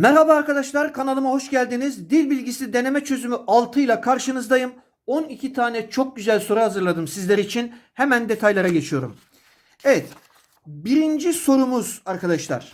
Merhaba arkadaşlar kanalıma hoş geldiniz. Dil bilgisi deneme çözümü 6 ile karşınızdayım. 12 tane çok güzel soru hazırladım sizler için. Hemen detaylara geçiyorum. Evet. Birinci sorumuz arkadaşlar.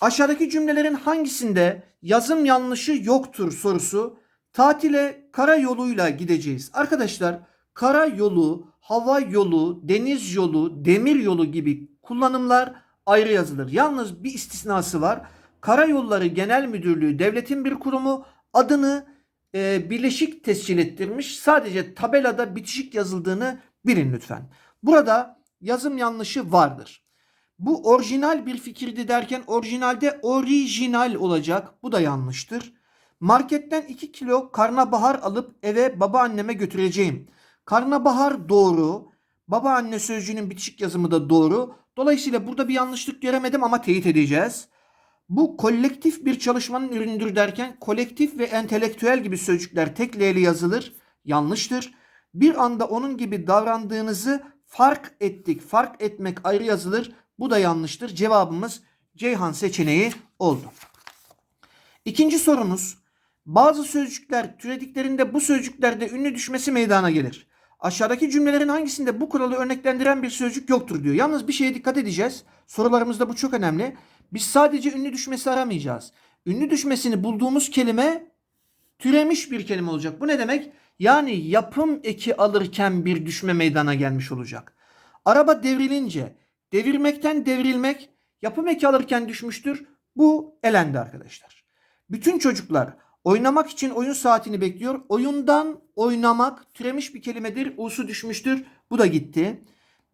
Aşağıdaki cümlelerin hangisinde yazım yanlışı yoktur sorusu. Tatile kara yoluyla gideceğiz. Arkadaşlar kara yolu, hava yolu, deniz yolu, demir yolu gibi kullanımlar ayrı yazılır. Yalnız bir istisnası var. Karayolları Genel Müdürlüğü devletin bir kurumu adını e, birleşik tescil ettirmiş. Sadece tabelada bitişik yazıldığını bilin lütfen. Burada yazım yanlışı vardır. Bu orijinal bir fikirdi derken orijinalde orijinal olacak. Bu da yanlıştır. Marketten 2 kilo karnabahar alıp eve babaanneme götüreceğim. Karnabahar doğru. Babaanne sözcüğünün bitişik yazımı da doğru. Dolayısıyla burada bir yanlışlık göremedim ama teyit edeceğiz. Bu kolektif bir çalışmanın ürünüdür derken kolektif ve entelektüel gibi sözcükler tek L'li yazılır. Yanlıştır. Bir anda onun gibi davrandığınızı fark ettik. Fark etmek ayrı yazılır. Bu da yanlıştır. Cevabımız Ceyhan seçeneği oldu. İkinci sorumuz. Bazı sözcükler türediklerinde bu sözcüklerde ünlü düşmesi meydana gelir. Aşağıdaki cümlelerin hangisinde bu kuralı örneklendiren bir sözcük yoktur diyor. Yalnız bir şeye dikkat edeceğiz. Sorularımızda bu çok önemli. Biz sadece ünlü düşmesi aramayacağız. Ünlü düşmesini bulduğumuz kelime türemiş bir kelime olacak. Bu ne demek? Yani yapım eki alırken bir düşme meydana gelmiş olacak. Araba devrilince devirmekten devrilmek yapım eki alırken düşmüştür. Bu elendi arkadaşlar. Bütün çocuklar oynamak için oyun saatini bekliyor. Oyundan oynamak türemiş bir kelimedir. U'su düşmüştür. Bu da gitti.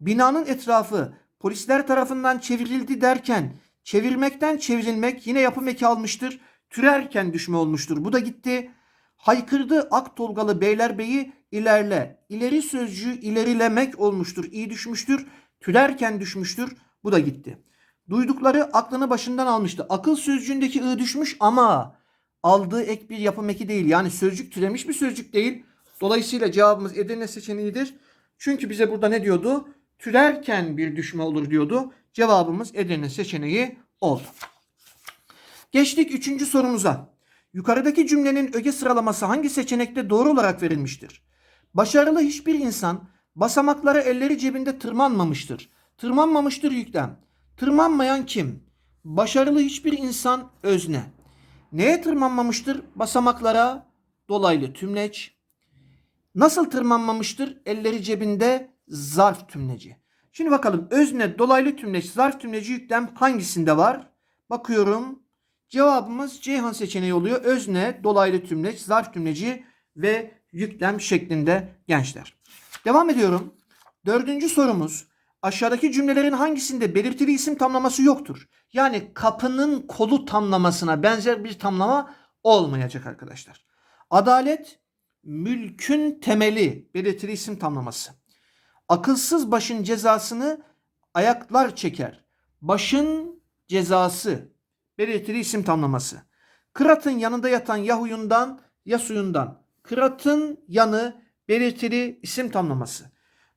Binanın etrafı polisler tarafından çevrildi derken çevirmekten çevrilmek yine yapım eki almıştır. Türerken düşme olmuştur. Bu da gitti. Haykırdı ak tolgalı beylerbeyi ilerle. İleri sözcüğü ilerilemek olmuştur. İyi düşmüştür. Türerken düşmüştür. Bu da gitti. Duydukları aklını başından almıştı. Akıl sözcüğündeki ı düşmüş ama aldığı ek bir yapım eki değil. Yani sözcük türemiş bir sözcük değil. Dolayısıyla cevabımız Edirne seçeneğidir. Çünkü bize burada ne diyordu? Türerken bir düşme olur diyordu. Cevabımız Edirne seçeneği oldu. Geçtik üçüncü sorumuza. Yukarıdaki cümlenin öge sıralaması hangi seçenekte doğru olarak verilmiştir? Başarılı hiçbir insan basamaklara elleri cebinde tırmanmamıştır. Tırmanmamıştır yüklem. Tırmanmayan kim? Başarılı hiçbir insan özne. Neye tırmanmamıştır? Basamaklara dolaylı tümleç. Nasıl tırmanmamıştır? Elleri cebinde zarf tümleci. Şimdi bakalım özne, dolaylı tümleç, zarf tümleci yüklem hangisinde var? Bakıyorum. Cevabımız Ceyhan seçeneği oluyor. Özne, dolaylı tümleç, zarf tümleci ve yüklem şeklinde gençler. Devam ediyorum. Dördüncü sorumuz. Aşağıdaki cümlelerin hangisinde belirtili isim tamlaması yoktur? Yani kapının kolu tamlamasına benzer bir tamlama olmayacak arkadaşlar. Adalet mülkün temeli belirtili isim tamlaması. Akılsız başın cezasını ayaklar çeker. Başın cezası belirtili isim tamlaması. Kıratın yanında yatan ya huyundan ya suyundan. Kıratın yanı belirtili isim tamlaması.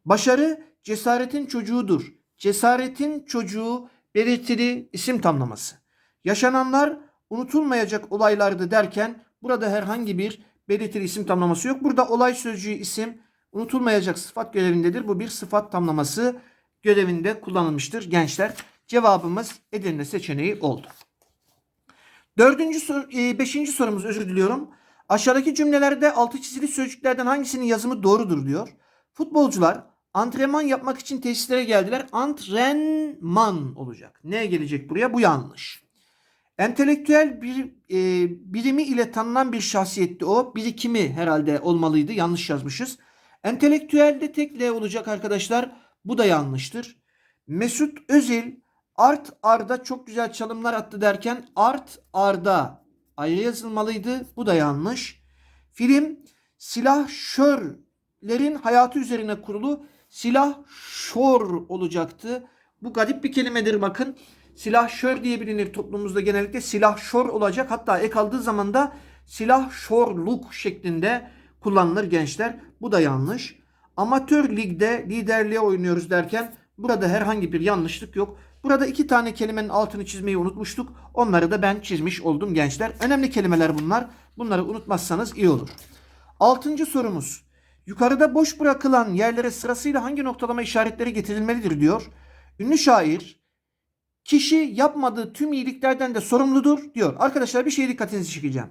Başarı cesaretin çocuğudur. Cesaretin çocuğu belirtili isim tamlaması. Yaşananlar unutulmayacak olaylardı derken burada herhangi bir belirtili isim tamlaması yok. Burada olay sözcüğü isim unutulmayacak sıfat görevindedir. Bu bir sıfat tamlaması görevinde kullanılmıştır gençler. Cevabımız Edirne seçeneği oldu. Dördüncü sor, e, beşinci sorumuz özür diliyorum. Aşağıdaki cümlelerde altı çizili sözcüklerden hangisinin yazımı doğrudur diyor. Futbolcular antrenman yapmak için tesislere geldiler. Antrenman olacak. Ne gelecek buraya? Bu yanlış. Entelektüel bir e, birimi ile tanınan bir şahsiyetti o. Birikimi herhalde olmalıydı. Yanlış yazmışız. Entelektüelde tek L olacak arkadaşlar. Bu da yanlıştır. Mesut Özil art arda çok güzel çalımlar attı derken art arda ayrı yazılmalıydı. Bu da yanlış. Film silahşörlerin hayatı üzerine kurulu silah şor olacaktı. Bu garip bir kelimedir bakın. Silahşör diye bilinir toplumumuzda genellikle silahşor olacak. Hatta ek aldığı zaman da silahşorluk şeklinde kullanılır gençler. Bu da yanlış. Amatör ligde liderliğe oynuyoruz derken burada herhangi bir yanlışlık yok. Burada iki tane kelimenin altını çizmeyi unutmuştuk. Onları da ben çizmiş oldum gençler. Önemli kelimeler bunlar. Bunları unutmazsanız iyi olur. Altıncı sorumuz. Yukarıda boş bırakılan yerlere sırasıyla hangi noktalama işaretleri getirilmelidir diyor. Ünlü şair kişi yapmadığı tüm iyiliklerden de sorumludur diyor. Arkadaşlar bir şeye dikkatinizi çekeceğim.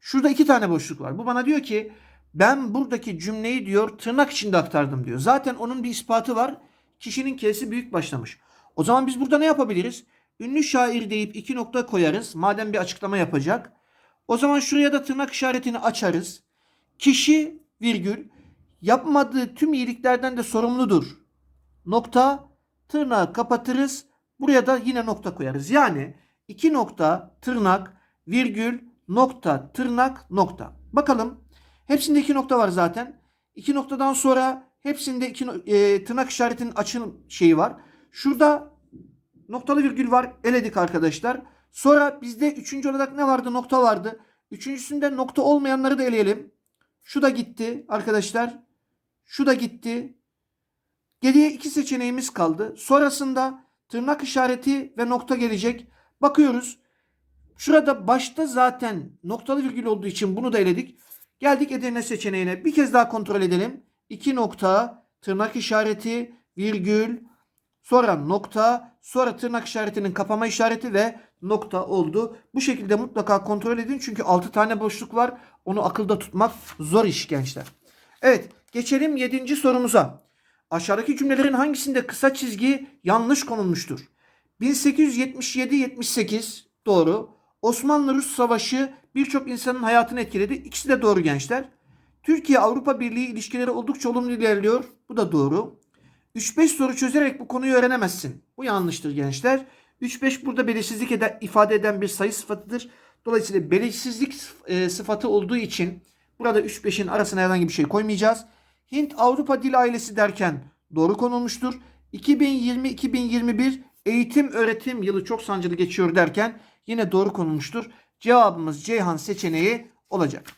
Şurada iki tane boşluk var. Bu bana diyor ki ben buradaki cümleyi diyor tırnak içinde aktardım diyor. Zaten onun bir ispatı var. Kişinin kesi büyük başlamış. O zaman biz burada ne yapabiliriz? Ünlü şair deyip iki nokta koyarız. Madem bir açıklama yapacak. O zaman şuraya da tırnak işaretini açarız. Kişi virgül yapmadığı tüm iyiliklerden de sorumludur. Nokta tırnağı kapatırız. Buraya da yine nokta koyarız. Yani iki nokta tırnak virgül nokta tırnak nokta. Bakalım. Hepsinde iki nokta var zaten. İki noktadan sonra hepsinde iki e, tırnak işaretinin açın şeyi var. Şurada noktalı virgül var. Eledik arkadaşlar. Sonra bizde üçüncü olarak ne vardı? Nokta vardı. Üçüncüsünde nokta olmayanları da eleyelim. Şu da gitti arkadaşlar. Şu da gitti. Geriye iki seçeneğimiz kaldı. Sonrasında tırnak işareti ve nokta gelecek. Bakıyoruz. Şurada başta zaten noktalı virgül olduğu için bunu da eledik. Geldik Edirne seçeneğine. Bir kez daha kontrol edelim. İki nokta, tırnak işareti, virgül, sonra nokta, sonra tırnak işaretinin kapama işareti ve nokta oldu. Bu şekilde mutlaka kontrol edin. Çünkü 6 tane boşluk var. Onu akılda tutmak zor iş gençler. Evet geçelim 7. sorumuza. Aşağıdaki cümlelerin hangisinde kısa çizgi yanlış konulmuştur? 1877-78 doğru. Osmanlı-Rus Savaşı birçok insanın hayatını etkiledi. İkisi de doğru gençler. Türkiye-Avrupa Birliği ilişkileri oldukça olumlu ilerliyor. Bu da doğru. 3-5 soru çözerek bu konuyu öğrenemezsin. Bu yanlıştır gençler. 3-5 burada belirsizlik ede- ifade eden bir sayı sıfatıdır. Dolayısıyla belirsizlik e, sıfatı olduğu için burada 3-5'in arasına herhangi bir şey koymayacağız. Hint Avrupa Dil Ailesi derken doğru konulmuştur. 2020-2021 eğitim öğretim yılı çok sancılı geçiyor derken yine doğru konulmuştur. Cevabımız Ceyhan seçeneği olacak.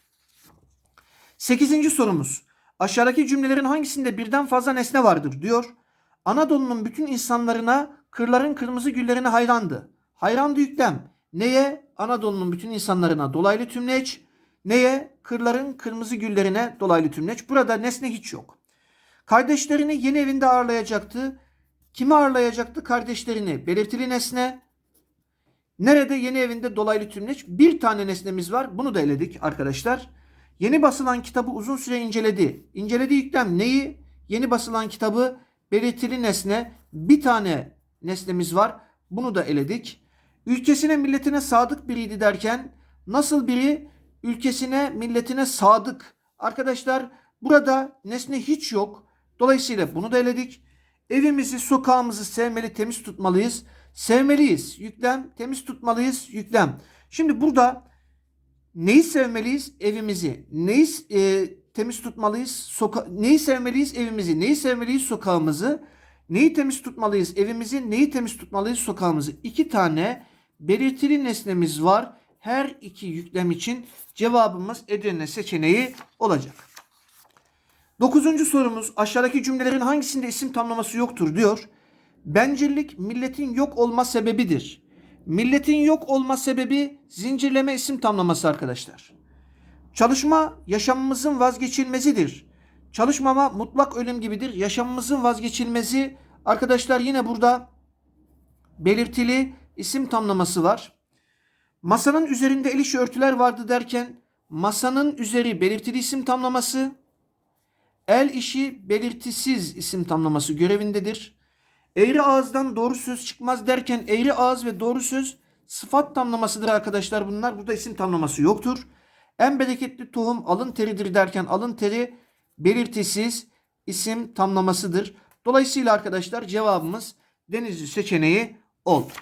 Sekizinci sorumuz. Aşağıdaki cümlelerin hangisinde birden fazla nesne vardır diyor. Anadolu'nun bütün insanlarına kırların kırmızı güllerine hayrandı. Hayrandı yüklem. Neye? Anadolu'nun bütün insanlarına dolaylı tümleç. Neye? Kırların kırmızı güllerine dolaylı tümleç. Burada nesne hiç yok. Kardeşlerini yeni evinde ağırlayacaktı. Kimi ağırlayacaktı? Kardeşlerini. Belirtili nesne. Nerede yeni evinde dolaylı tümleç? Bir tane nesnemiz var. Bunu da eledik arkadaşlar. Yeni basılan kitabı uzun süre inceledi. İncelediği yüklem neyi? Yeni basılan kitabı belirtili nesne. Bir tane nesnemiz var. Bunu da eledik. Ülkesine milletine sadık biriydi derken nasıl biri ülkesine milletine sadık. Arkadaşlar burada nesne hiç yok. Dolayısıyla bunu da eledik. Evimizi, sokağımızı sevmeli, temiz tutmalıyız. Sevmeliyiz. Yüklem, temiz tutmalıyız. Yüklem. Şimdi burada neyi sevmeliyiz? Evimizi. Neyi e, temiz tutmalıyız? Soka neyi sevmeliyiz? Evimizi. Neyi sevmeliyiz? Sokağımızı. Neyi temiz tutmalıyız? Evimizi. Neyi temiz tutmalıyız? Sokağımızı. İki tane belirtili nesnemiz var. Her iki yüklem için cevabımız Edirne seçeneği olacak. Dokuzuncu sorumuz aşağıdaki cümlelerin hangisinde isim tamlaması yoktur diyor. Bencillik milletin yok olma sebebidir. Milletin yok olma sebebi zincirleme isim tamlaması arkadaşlar. Çalışma yaşamımızın vazgeçilmezidir. Çalışmama mutlak ölüm gibidir. Yaşamımızın vazgeçilmezi arkadaşlar yine burada belirtili isim tamlaması var. Masanın üzerinde el işi örtüler vardı derken masanın üzeri belirtili isim tamlaması, el işi belirtisiz isim tamlaması görevindedir. Eğri ağızdan doğru söz çıkmaz derken eğri ağız ve doğru söz sıfat tamlamasıdır arkadaşlar bunlar. Burada isim tamlaması yoktur. En bereketli tohum alın teridir derken alın teri belirtisiz isim tamlamasıdır. Dolayısıyla arkadaşlar cevabımız Denizli seçeneği oldu.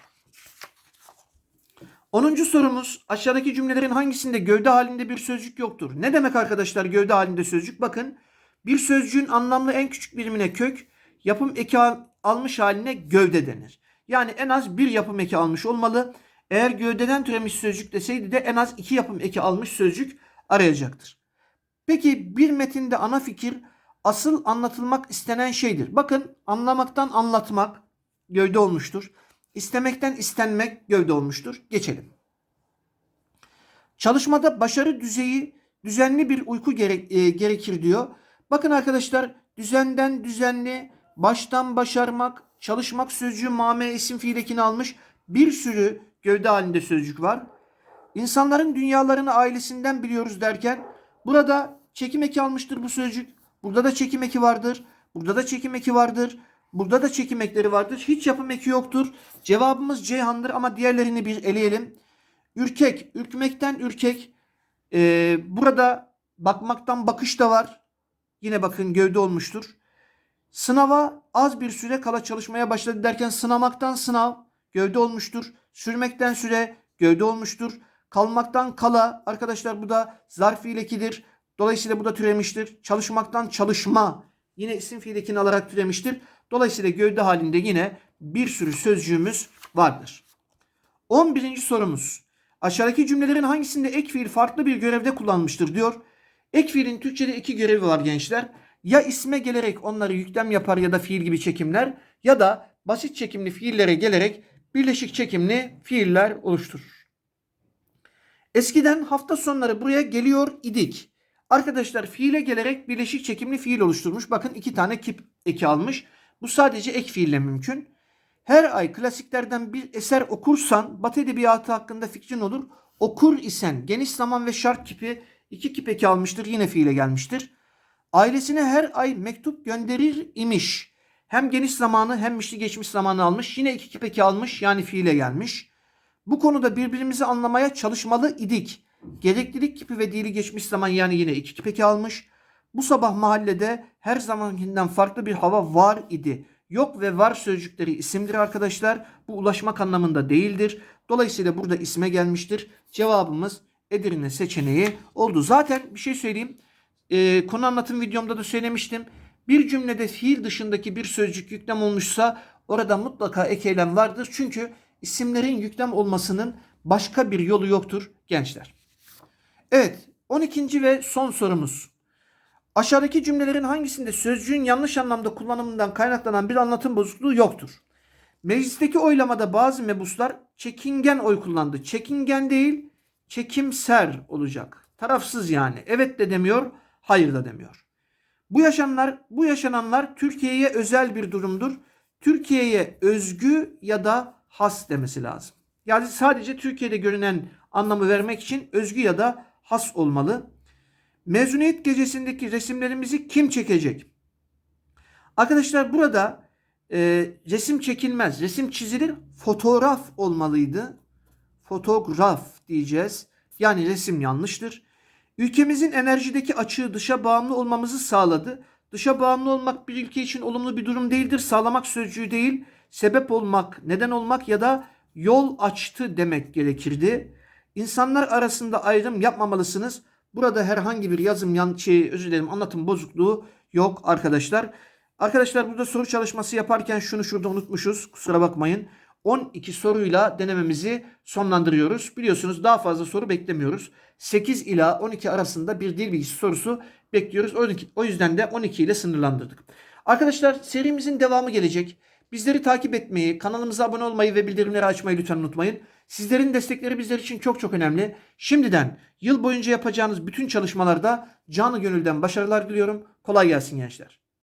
10. sorumuz aşağıdaki cümlelerin hangisinde gövde halinde bir sözcük yoktur? Ne demek arkadaşlar gövde halinde sözcük? Bakın bir sözcüğün anlamlı en küçük birimine kök, yapım eki almış haline gövde denir. Yani en az bir yapım eki almış olmalı. Eğer gövdeden türemiş sözcük deseydi de en az iki yapım eki almış sözcük arayacaktır. Peki bir metinde ana fikir asıl anlatılmak istenen şeydir. Bakın anlamaktan anlatmak gövde olmuştur. istemekten istenmek gövde olmuştur. Geçelim. Çalışmada başarı düzeyi düzenli bir uyku gerek, e, gerekir diyor. Bakın arkadaşlar düzenden düzenli, baştan başarmak, çalışmak sözcüğü mame isim fiil ekini almış. Bir sürü gövde halinde sözcük var. İnsanların dünyalarını ailesinden biliyoruz derken burada çekim eki almıştır bu sözcük. Burada da çekim eki vardır. Burada da çekim eki vardır. Burada da çekim ekleri vardır. Hiç yapım eki yoktur. Cevabımız Ceyhan'dır ama diğerlerini bir eleyelim. Ürkek, ürkmekten ürkek. Ee, burada bakmaktan bakış da var. Yine bakın gövde olmuştur. Sınava az bir süre kala çalışmaya başladı derken sınamaktan sınav gövde olmuştur. Sürmekten süre gövde olmuştur. Kalmaktan kala arkadaşlar bu da zarf fiil ekidir. Dolayısıyla bu da türemiştir. Çalışmaktan çalışma yine isim fiil ekini alarak türemiştir. Dolayısıyla gövde halinde yine bir sürü sözcüğümüz vardır. 11. sorumuz. Aşağıdaki cümlelerin hangisinde ek fiil farklı bir görevde kullanmıştır diyor. Ek fiilin Türkçe'de iki görevi var gençler. Ya isme gelerek onları yüklem yapar ya da fiil gibi çekimler ya da basit çekimli fiillere gelerek birleşik çekimli fiiller oluşturur. Eskiden hafta sonları buraya geliyor idik. Arkadaşlar fiile gelerek birleşik çekimli fiil oluşturmuş. Bakın iki tane kip eki almış. Bu sadece ek fiille mümkün. Her ay klasiklerden bir eser okursan Batı Edebiyatı hakkında fikrin olur. Okur isen geniş zaman ve şart kipi iki kip eki almıştır. Yine fiile gelmiştir. Ailesine her ay mektup gönderir imiş. Hem geniş zamanı hem mişli geçmiş zamanı almış. Yine iki kip eki almış yani fiile gelmiş. Bu konuda birbirimizi anlamaya çalışmalı idik. Gereklilik kipi ve dili geçmiş zaman yani yine iki kip eki almış. Bu sabah mahallede her zamankinden farklı bir hava var idi. Yok ve var sözcükleri isimdir arkadaşlar. Bu ulaşmak anlamında değildir. Dolayısıyla burada isme gelmiştir. Cevabımız Edirne seçeneği oldu. Zaten bir şey söyleyeyim. Ee, konu anlatım videomda da söylemiştim. Bir cümlede fiil dışındaki bir sözcük yüklem olmuşsa orada mutlaka ek eylem vardır. Çünkü isimlerin yüklem olmasının başka bir yolu yoktur gençler. Evet 12. ve son sorumuz. Aşağıdaki cümlelerin hangisinde sözcüğün yanlış anlamda kullanımından kaynaklanan bir anlatım bozukluğu yoktur? Meclisteki oylamada bazı mebuslar çekingen oy kullandı. Çekingen değil, çekimser olacak. Tarafsız yani. Evet de demiyor, hayır da demiyor. Bu yaşananlar, bu yaşananlar Türkiye'ye özel bir durumdur. Türkiye'ye özgü ya da has demesi lazım. Yani sadece Türkiye'de görünen anlamı vermek için özgü ya da has olmalı. Mezuniyet gecesindeki resimlerimizi kim çekecek? Arkadaşlar burada e, resim çekilmez. Resim çizilir. Fotoğraf olmalıydı. Fotoğraf diyeceğiz. Yani resim yanlıştır. Ülkemizin enerjideki açığı dışa bağımlı olmamızı sağladı. Dışa bağımlı olmak bir ülke için olumlu bir durum değildir. Sağlamak sözcüğü değil, sebep olmak, neden olmak ya da yol açtı demek gerekirdi. İnsanlar arasında ayrım yapmamalısınız. Burada herhangi bir yazım yan şey özür dilerim anlatım bozukluğu yok arkadaşlar. Arkadaşlar burada soru çalışması yaparken şunu şurada unutmuşuz. Kusura bakmayın. 12 soruyla denememizi sonlandırıyoruz. Biliyorsunuz daha fazla soru beklemiyoruz. 8 ila 12 arasında bir dil bilgisi sorusu bekliyoruz. 12, o yüzden de 12 ile sınırlandırdık. Arkadaşlar serimizin devamı gelecek. Bizleri takip etmeyi, kanalımıza abone olmayı ve bildirimleri açmayı lütfen unutmayın. Sizlerin destekleri bizler için çok çok önemli. Şimdiden yıl boyunca yapacağınız bütün çalışmalarda canı gönülden başarılar diliyorum. Kolay gelsin gençler.